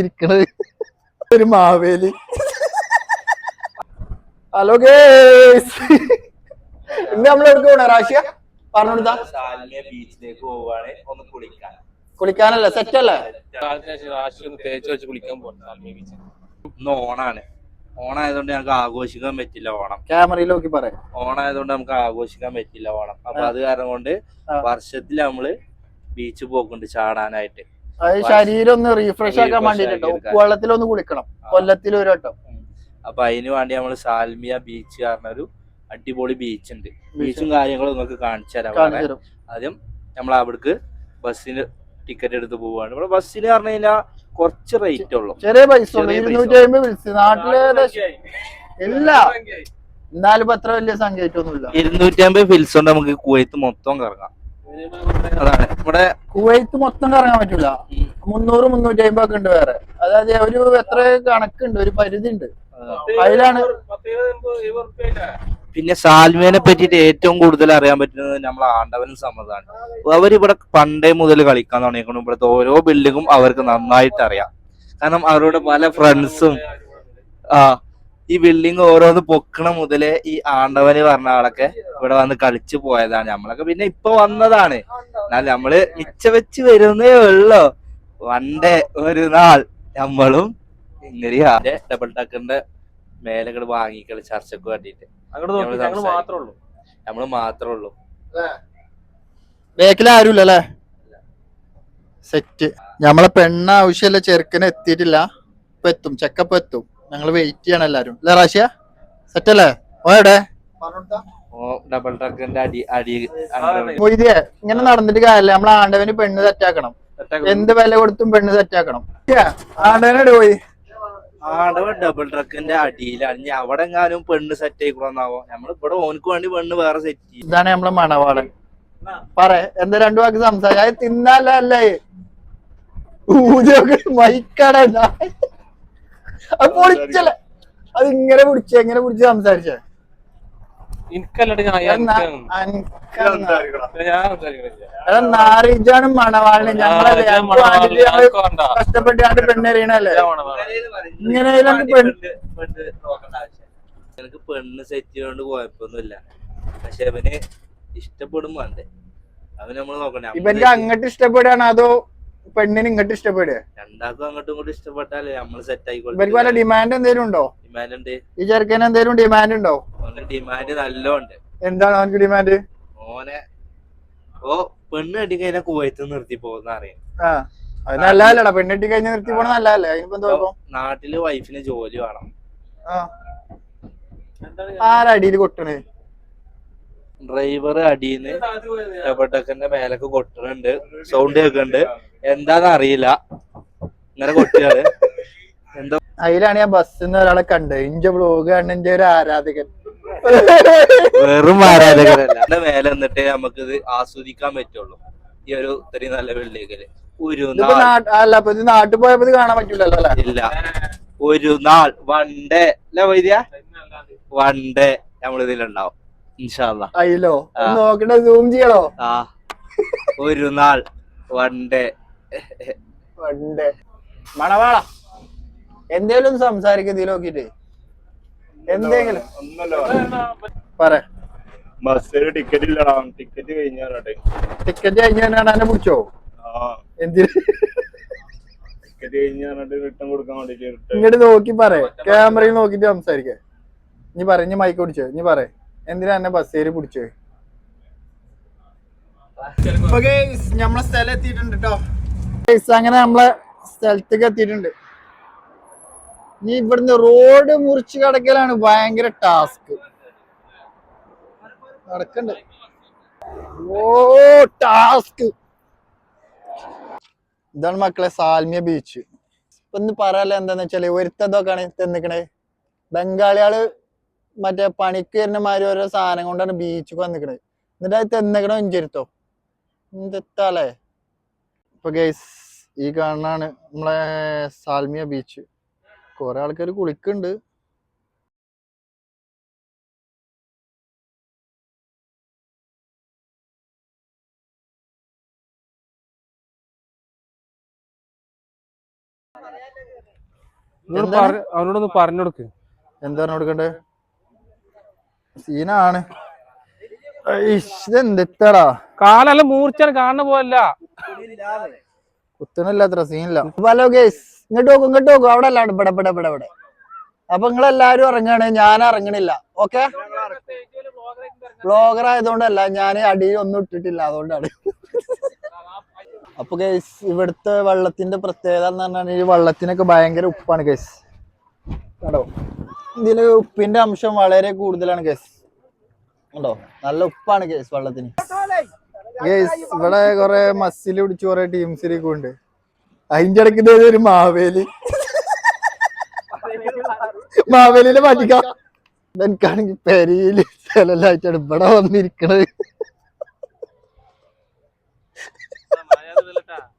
ഇരിക്കണത്. ഒരു Maveli. Hello guys. ഇന്ന് നമ്മൾ എവിടെ പോണ? റാഷ്യ പറഞ്ഞോടുത്താ. ബീച്ചിലേക്ക് പോവാണ് ഒന്ന് കുളിക്കാൻ. കുളിക്കാനല്ല? സെറ്റ് അല്ലേ? ഒന്ന് തേച്ച് വെച്ച് കുളിക്കാൻ ഇന്ന് ഓണാണ്. ഓണായതുകൊണ്ട് ഞങ്ങൾക്ക് ആഘോഷിക്കാൻ പറ്റില്ല ഓണം. ക്യാമറയിൽ നോക്കി പറയാം ഓണായതുകൊണ്ട് നമുക്ക് ആഘോഷിക്കാൻ പറ്റില്ല ഓണം. അപ്പൊ അത് കാരണം കൊണ്ട്. വർഷത്തിൽ നമ്മൾ ബീച്ച് പോക്കുണ്ട് ചാടാനായിട്ട്. അത് ശരീരം ഒന്ന് റീഫ്രഷ് ആക്കാൻ Refresh ഉപ്പ് വെള്ളത്തിൽ ഒന്ന് കുളിക്കണം കൊല്ലത്തിൽ ഒരു വട്ടം. അപ്പൊ അതിന് വേണ്ടി നമ്മൾ സാൽമിയ ബീച്ച് പറഞ്ഞൊരു ഒരു അടിപൊളി ബീച്ച് ഉണ്ട്. ബീച്ചും കാര്യങ്ങളും നിങ്ങൾക്ക് കാണിച്ചു തരാം. ആദ്യം നമ്മൾ അവിടേക്ക് ബസ്സിന് ടിക്കറ്റ് എടുത്ത് പോവാണ് ഇവിടെ ബസ്സിന് പറഞ്ഞു കഴിഞ്ഞാൽ കുറച്ച് റേറ്റ് ഉള്ളു. ചെറിയ പൈസ. ഇരുന്നൂറ്റി അമ്പത് വിളിച്ച്. നാട്ടിൽ ഇല്ല. എന്നാലും അത്ര വലിയ സംഖ്യ ഇരുന്നൂറ്റി അമ്പത് ഫിൽസ് കൊണ്ട് നമുക്ക് കുവൈത്ത് മൊത്തം കറങ്ങാം. അതാണ്. ഇവിടെ കുവൈത്ത് മൊത്തം കറങ്ങാൻ പറ്റൂല. മുന്നൂറ് മുന്നൂറ്റി അമ്പത് ഒക്കെ ഉണ്ട് വേറെ. അതായത് ഒരു എത്ര കണക്കുണ്ട്? ഒരു പരിധി ഉണ്ട് അതിലാണ് പിന്നെ സാൽമേനെ പറ്റിയിട്ട് ഏറ്റവും കൂടുതൽ അറിയാൻ പറ്റുന്നത് നമ്മളെ ആണ്ടവനും സമ്മതാണ് അവരിവിടെ പണ്ടേ മുതൽ കളിക്കാൻ തുടങ്ങിക്കണം ഇവിടുത്തെ ഓരോ ബിൽഡിങ്ങും അവർക്ക് നന്നായിട്ട് അറിയാം. കാരണം അവരുടെ പല ഫ്രണ്ട്സും ആ ഈ ബിൽഡിംഗ് ഓരോന്ന് പൊക്കണ മുതലേ ഈ ആണ്ടവന് പറഞ്ഞ ആളൊക്കെ ഇവിടെ വന്ന് കളിച്ചു പോയതാണ്. നമ്മളൊക്കെ പിന്നെ ഇപ്പൊ വന്നതാണ്. എന്നാൽ നമ്മൾ മിച്ച വെച്ച് വരുന്നേ ഉള്ളോ? വണ്ടേ ഒരു നാൾ നമ്മളും ഇങ്ങനെ ഡബിൾ ടക്കറിന്റെ മേലെ ഇങ്ങോട്ട് വാങ്ങിക്കളി ചർച്ചക്ക് വേണ്ടിട്ട് അങ്ങോട്ട് നോക്കി ഞങ്ങൾ മാത്രമേ ഉള്ളൂ. നമ്മൾ മാത്രമേ ഉള്ളൂ. ബേക്കിൽ ആരുമില്ല അല്ലേ? സെറ്റ് നമ്മളെ പെണ്ണ ആവശ്യമല്ല ചെറുക്കന് എത്തിയിട്ടില്ല. ഇപ്പൊ എത്തും ചെക്കപ്പ് എത്തും. ഞങ്ങൾ വെയിറ്റ് ചെയ്യണം എല്ലാരും. അല്ലേ റാഷ്യ? സെറ്റ് അല്ലേ? ഓ എവിടെ? ഓ ഡബിൾ ട്രക്കിന്റെ അടി അടി മൊയ്തിയെ ഇങ്ങനെ നടന്നിട്ട് കാര്യമില്ല. നമ്മൾ ആണ്ടവന് പെണ്ണ് സെറ്റാക്കണം. എന്ത് വില കൊടുത്തും പെണ്ണ് സെറ്റാക്കണം ആണ്ടവനോട് പോയി? ആണ്ടവ ഡബിൾ ട്രക്കിന്റെ അടിയിലാണ്. ഇനി അവിടെ എങ്ങാനും പെണ്ണ് സെറ്റ് ആയിക്കണമെന്നാവോ നമ്മൾ ഇവിടെ ഓനക്ക് വേണ്ടി പെണ്ണ് വേറെ സെറ്റ് ചെയ്യും. ഇതാണ് നമ്മളെ മണവാളൻ. പറ എന്താ രണ്ടു വാക്ക് സംസാരിച്ച അത് തിന്നാലല്ലേ? ഊതിയൊക്കെ മൈക്കട അത് പൊളിച്ചല്ലേ? അത് ഇങ്ങനെ പിടിച്ച് എങ്ങനെ പിടിച്ച് സംസാരിച്ചേ. ാണ് മണവാളിനും. ഞങ്ങൾ. കഷ്ടപ്പെട്ടാണ്ട് പെണ്ണെറിയണല്ലേ. ഇങ്ങനെ പെണ്ണ് പെണ്ണ് ആവശ്യം എനിക്ക് പെണ്ണ് സെറ്റ് ചെയ്തോണ്ട് കുഴപ്പമൊന്നുമില്ല. പക്ഷെ അവന് ഇഷ്ടപ്പെടും വേണ്ടേ. അവന് നമ്മൾ നോക്കണ്ടേ. ഇവന്റെ അങ്ങോട്ട് ഇഷ്ടപ്പെടുകയാണ് അതോ പെണ്ണിന് ഇങ്ങോട്ട് ഇഷ്ടപ്പെടുക? രണ്ടാൾക്കും അങ്ങോട്ടും ഇങ്ങോട്ടും ഇഷ്ടപ്പെട്ടാലേ നമ്മൾ സെറ്റ് ഇവർക്ക് വല്ല ഡിമാൻഡ് എന്തേലും ഉണ്ടോ? ഡിമാൻഡ് ഉണ്ട്. ഈ ചെറുക്കന് എന്തേലും ഡിമാൻഡ് ഉണ്ടോ? അവന്റെ ഡിമാൻഡ് നല്ലോണ്ട്. എന്താണ് അവനക്ക് ഡിമാൻഡ് ഓനെ ഓ പെണ്ണ് കെട്ടി കഴിഞ്ഞാൽ കുവൈത്ത് നിർത്തി പോകുന്ന അറിയാം. ആ അത് നല്ലതല്ലടാ. പെണ്ണിട്ടി കഴിഞ്ഞ് നിർത്തി പോണ നല്ലതല്ലേ? അതിനിപ്പോ എന്താ കുഴപ്പം നാട്ടിൽ വൈഫിന് ജോലി വേണം. ആ. ആരടിയിൽ കൊട്ടണേ? ഡ്രൈവർ അടിയിൽ ഡബിൾടെക്കറിന്റെ മേലൊക്കെ കൊട്ടുന്നുണ്ട് സൗണ്ട് കേൾക്കുന്നുണ്ട് എന്താന്ന് അറിയില്ല. ഇങ്ങനെ കൊട്ടിയാണ് എന്തോ അതിലാണ് ഞാൻ ബസ്സിൽ നിന്ന് ഒരാളെ കണ്ടത്. ഇഞ്ച ബ്ലോഗ് കണ്ണിന്റെ ഒരു ആരാധകൻ. വെറും ആരാധകരല്ല. എന്റെ മേലെ നിന്നിട്ടേ നമുക്ക് ഇത് ആസ്വദിക്കാൻ പറ്റുള്ളൂ. ഈ ഒരു ഇത്രയും നല്ല വെള്ളിയേക്കൽ ഒരു നാൾ അല്ല ഇത് നാട്ടിൽ പോയപ്പോ കാണാൻ പറ്റൂലല്ലോ അല്ലേ? ഇല്ല. ഒരു നാൾ വണ്ടേ ഡേ അല്ല വൈദ്യ? വൺ ഡേ നമ്മൾ ഇതിലുണ്ടാവും. ഇൻഷാല്ല അയ്യല്ലോ. നോക്കണ്ട സൂം ചെയ്യണോ? ആ. ഒരു നാൾ വണ്ടേ ഡേ ഉണ്ട്. മണവാള എന്തേലും സംസാരിക്ക ഇതിൽ നോക്കിട്ട് എന്തെങ്കിലും. പറ. ബസ്സിന് ടിക്കറ്റ് ഇല്ലടാ. ടിക്കറ്റ് കഴിഞ്ഞാട്ടെ ടിക്കറ്റ് കഴിഞ്ഞാണ് എന്നെ പിടിച്ചോ? എന്തിന്? ടിക്കറ്റ് കഴിഞ്ഞാട്ട് റിട്ടേൺ കൊടുക്കാൻ വേണ്ടിട്ട് ഇങ്ങോട്ട് നോക്കി പറ. ക്യാമറയിൽ നോക്കിട്ട് സംസാരിക്ക. നീ പറ ഇനി മൈക്ക് പിടിച്ചോ? നീ പറ. എന്തിനാ എന്നെ ബസ്സേര് പിടിച്ചോ? നമ്മളെ സ്ഥലം എത്തിയിട്ടുണ്ട് കേട്ടോ അങ്ങനെ നമ്മളെ സ്ഥലത്തേക്ക് എത്തിയിട്ടുണ്ട്. ഇനി ഇവിടുന്ന് റോഡ് മുറിച്ച് കടക്കലാണ് ഭയങ്കര ടാസ്ക് നടക്കണ്ട്. ഓ ടാസ്ക് ഇതാണ് മക്കളെ സാൽമിയ ബീച്ച് ഇപ്പൊ ഒന്ന് പറയാല്ല എന്താന്ന് വെച്ചാൽ ഒരുത്തതൊക്കെയാണ് തന്നിക്കണേ. ബംഗാളികൾ മറ്റേ പണിക്ക് വരുന്ന മാതിരി ഓരോ സാധനം കൊണ്ടാണ് ബീച്ചിൽ വന്നിക്കണത്. എന്നിട്ട് അത് തന്നിക്കണോ ഇഞ്ചരുത്തോ? എന്തെത്താലേ ഇപ്പൊ ഗൈസ് ഈ കാണാണ് നമ്മളെ സാൽമിയ ബീച്ച് കൊറേ ആൾക്കാർ കുളിക്കുന്നുണ്ട്? അവനോടൊന്ന് പറഞ്ഞു കൊടുക്ക്. എന്താ പറഞ്ഞു കൊടുക്കണ്ടേ? സീനാണ്. ഇതെന്തെത്താടാ കാലല്ല മൂർച്ചാണ് കാണുന്ന പോലല്ല. കുത്തണില്ലാത്ര സീനില്ല. ഹലോ ഗേസ് ഇങ്ങോട്ട് നോക്കും ഇങ്ങോട്ട് നോക്കും. അവിടെ അല്ലാണ്ട് ഇവിടെ ഇവിടെ ഇവിടെ ഇവിടെ. അപ്പൊ നിങ്ങൾ എല്ലാരും ഇറങ്ങാണ് ഞാൻ ഇറങ്ങണില്ല. ഓക്കെ? ബ്ലോഗർ ആയതുകൊണ്ടല്ല ഞാൻ അടിയിൽ ഒന്നും ഇട്ടിട്ടില്ല അതുകൊണ്ടാണ്. അപ്പൊ ഗേസ് ഇവിടുത്തെ വെള്ളത്തിന്റെ പ്രത്യേകത എന്ന് പറഞ്ഞാൽ ഈ വെള്ളത്തിനൊക്കെ ഭയങ്കര ഉപ്പാണ് ഗേസ്. കണ്ടോ? ഇതിൽ ഉപ്പിന്റെ അംശം വളരെ കൂടുതലാണ് ഗേസ്. ഉണ്ടോ? നല്ല ഉപ്പാണ് കേസ് വെള്ളത്തിന്. ഇവിടെ കൊറേ മസിൽ പിടിച്ച് കൊറേ ടീംസിലേക്ക് ഉണ്ട്. അതിന്റെ ഇടയ്ക്ക് ഒരു മാവേലി. മാവേലിനെ മാറ്റിക്കാം. എനിക്കാണെങ്കിൽ പെരിയിൽ സ്ഥലമായിട്ടാണ് ഇവിടെ വന്നിരിക്കണത്.